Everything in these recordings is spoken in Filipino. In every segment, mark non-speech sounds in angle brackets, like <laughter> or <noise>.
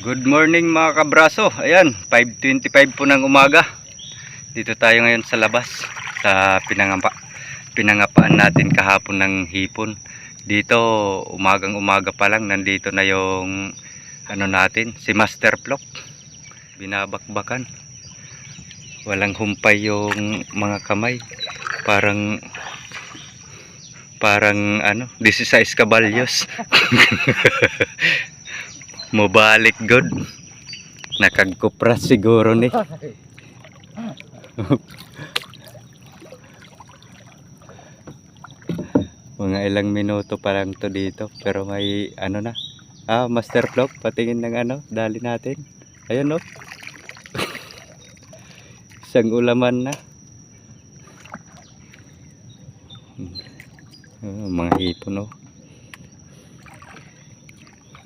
Good morning mga kabraso. Ayan, 5.25 po ng umaga. Dito tayo ngayon sa labas. Sa pinangapa, pinangapaan natin kahapon ng hipon. Dito, umagang umaga pa lang, nandito na yung ano natin, si Master Flock. Binabakbakan. Walang humpay yung mga kamay. Parang parang ano, 16 kabalyos. <laughs> Mubalik good. Nakagkupras siguro ni. Mga ilang minuto pa lang to dito. Pero may ano na. Ah, Master Flock, patingin ng ano, dali natin. Ayun no. Isang ulaman na. Oh, mga hipon oh.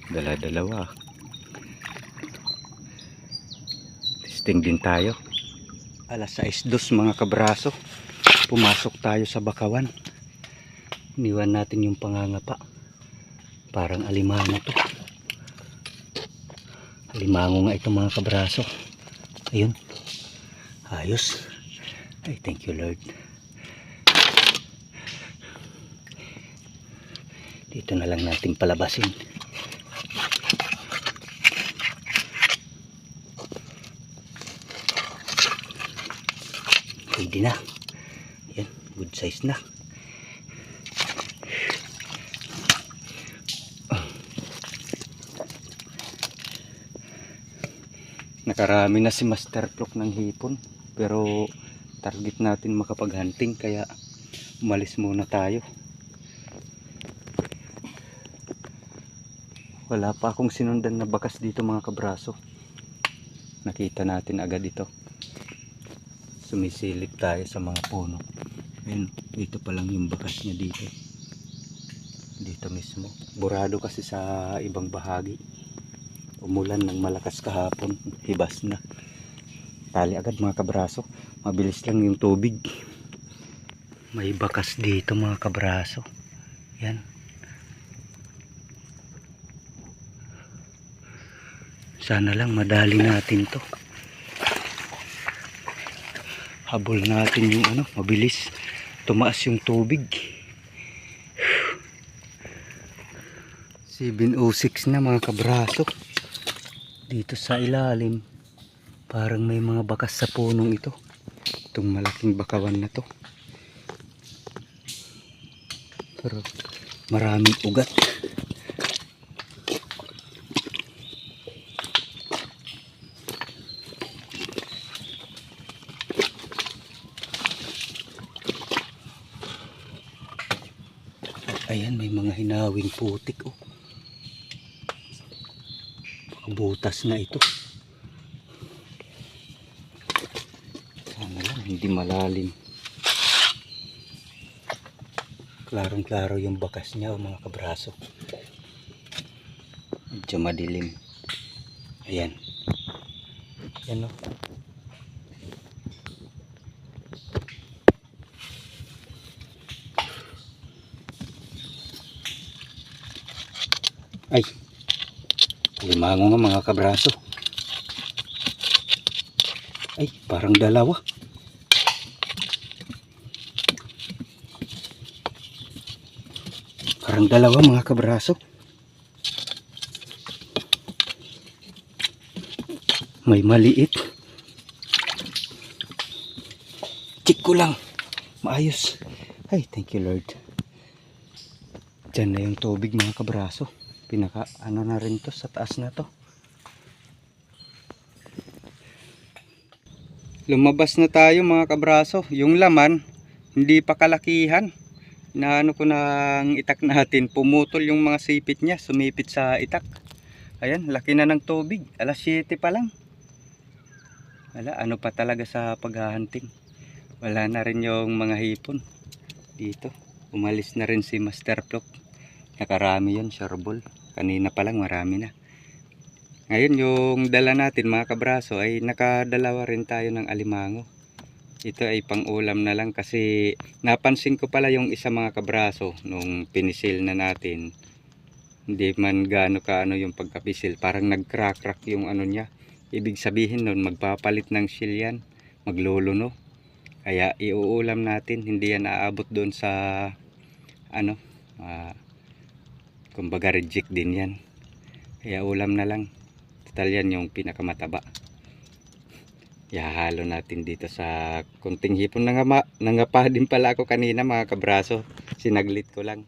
Dala-dalawa. Testing din tayo. Alas 6 dos mga kabraso. Pumasok tayo sa bakawan. Iniwan natin yung pangangapa. Parang alimango to. Alimango nga ito mga kabraso. Ayun. Ayos. Ay, thank you Lord. Dito na lang natin palabasin. Pwede na. Yan, good size na. Nakarami na si Master Flock ng hipon. Pero target natin makapag-hunting kaya umalis muna tayo. Wala pa akong sinundan na bakas dito mga kabraso. Nakita natin agad ito. Sumisilip tayo sa mga puno. Ayun, dito pa lang yung bakas niya dito. Dito mismo. Burado kasi sa ibang bahagi. Umulan ng malakas kahapon. Hibas na. Tali agad mga kabraso. Mabilis lang yung tubig. May bakas dito mga kabraso. Yan. Sana lang madali natin to. Habol natin yung ano, mabilis. Tumaas yung tubig. 706 na mga kabraso. Dito sa ilalim. Parang may mga bakas sa punong ito. Itong malaking bakawan na to. Pero maraming ugat. Mga hinawing putik oh. Butas na ito. Sana lang, hindi malalim. Klarong-klaro yung bakas niya oh, mga kabraso. Medyo madilim. Ayan. Ayan oh. Ay. Limango nga mga kabraso. Ay, parang dalawa. Parang dalawa mga kabraso. May maliit. Check ko lang. Maayos. Ay, thank you Lord. Diyan na yung tubig mga kabraso pinaka ano na rin to sa taas na to. Lumabas na tayo mga kabraso. Yung laman hindi pa kalakihan. Na ano ko ng itak natin. Pumutol yung mga sipit niya sumipit sa itak. Ayan laki na ng tubig. Alas 7 pa lang. Wala ano pa talaga sa paghahunting wala na rin yung mga hipon. Dito umalis na rin si Master Flock nakarami yan sharbol kanina pa lang marami na ngayon yung dala natin mga kabraso ay nakadalawa rin tayo ng alimango ito ay pang ulam na lang kasi napansin ko pala yung isa mga kabraso nung pinisil na natin Hindi man gaano ka ano yung pagkapisil. Parang nag-crack-crack yung ano niya. Ibig sabihin nun, magpapalit ng shell yan. Magluluno. Kaya iuulam natin. Hindi yan aabot doon sa ano. ah, kumbaga reject din yan. Kaya ulam na lang. Total yan yung pinakamataba. Ihahalo natin dito sa kunting hipon. Nangama, nangapa din pala ako kanina mga kabraso. Sinaglit ko lang.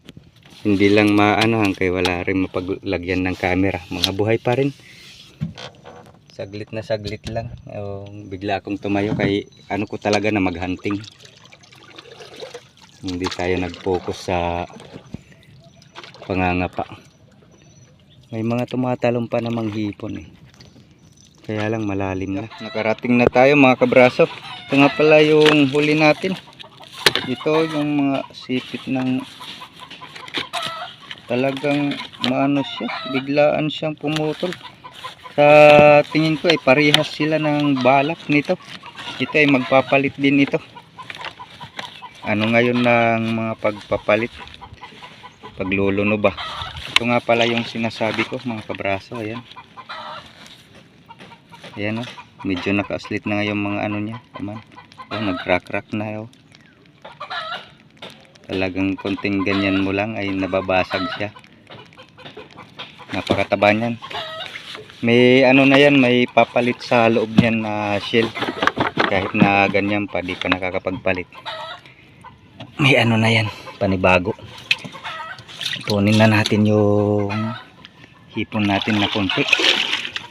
Hindi lang maano hangkay wala rin mapaglagyan ng camera. Mga buhay pa rin. Saglit na saglit lang. Yung bigla akong tumayo kay ano ko talaga na maghunting. Hindi tayo nag-focus sa pangangapa. May mga tumatalong pa namang hipon eh. Kaya lang malalim na. Nakarating na tayo mga kabraso. Ito nga pala yung huli natin. Ito yung mga sipit ng talagang maano siya. Biglaan siyang pumutol. Sa tingin ko ay parehas sila ng balak nito. Ito ay magpapalit din ito. Ano ngayon ng mga pagpapalit? Pagluluno ba? Ito nga pala yung sinasabi ko mga kabraso. Ayan. Ayan o. Medyo naka-aslit na nga yung mga ano niya. Aman. Oh, nag-crack-crack na oh. Talagang konting ganyan mo lang ay nababasag siya. Napakataba niyan. May ano na yan, may papalit sa loob niyan na shell. Kahit na ganyan pa, di pa nakakapagpalit. May ano na yan, panibago. Punin na natin yung hipon natin na konti.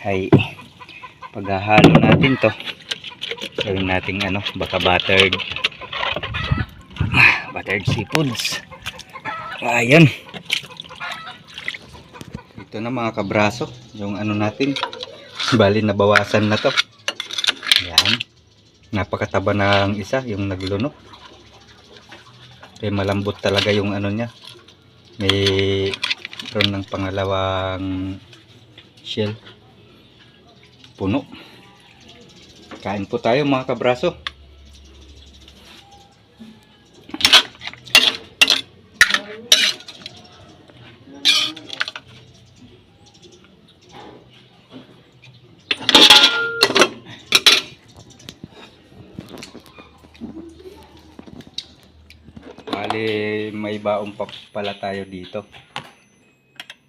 Ay, paghahalo natin to. Gawin natin ano baka buttered <sighs> buttered seafoods. Ayun ito na mga kabraso yung ano natin. Bali nabawasan na to. Yan napakataba ng isa yung nagluno. Kaya malambot talaga yung ano niya may ron ng pangalawang shell puno. Kain po tayo mga kabraso. Bali, may baong pa pala tayo dito.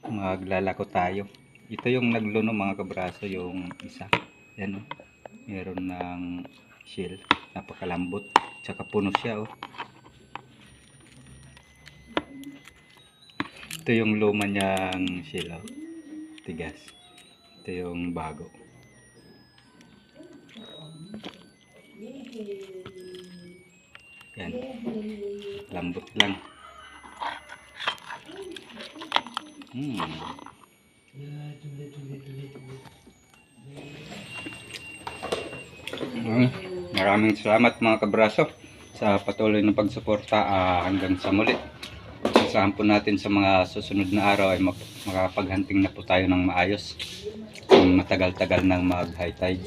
Maglalako tayo. Ito yung nagluno mga kabraso, yung isa. Yan o. Meron ng shell. Napakalambot. Tsaka puno siya oh. Ito yung luma niyang shell oh. Tigas. Ito yung bago. Yan. Lambot lang. Hmm. Mm, Maraming salamat mga kabraso sa patuloy na pagsuporta ah, hanggang sa muli. Asahan po natin sa mga susunod na araw ay mak- makapaghanting na po tayo ng maayos. Matagal-tagal nang mag high tide.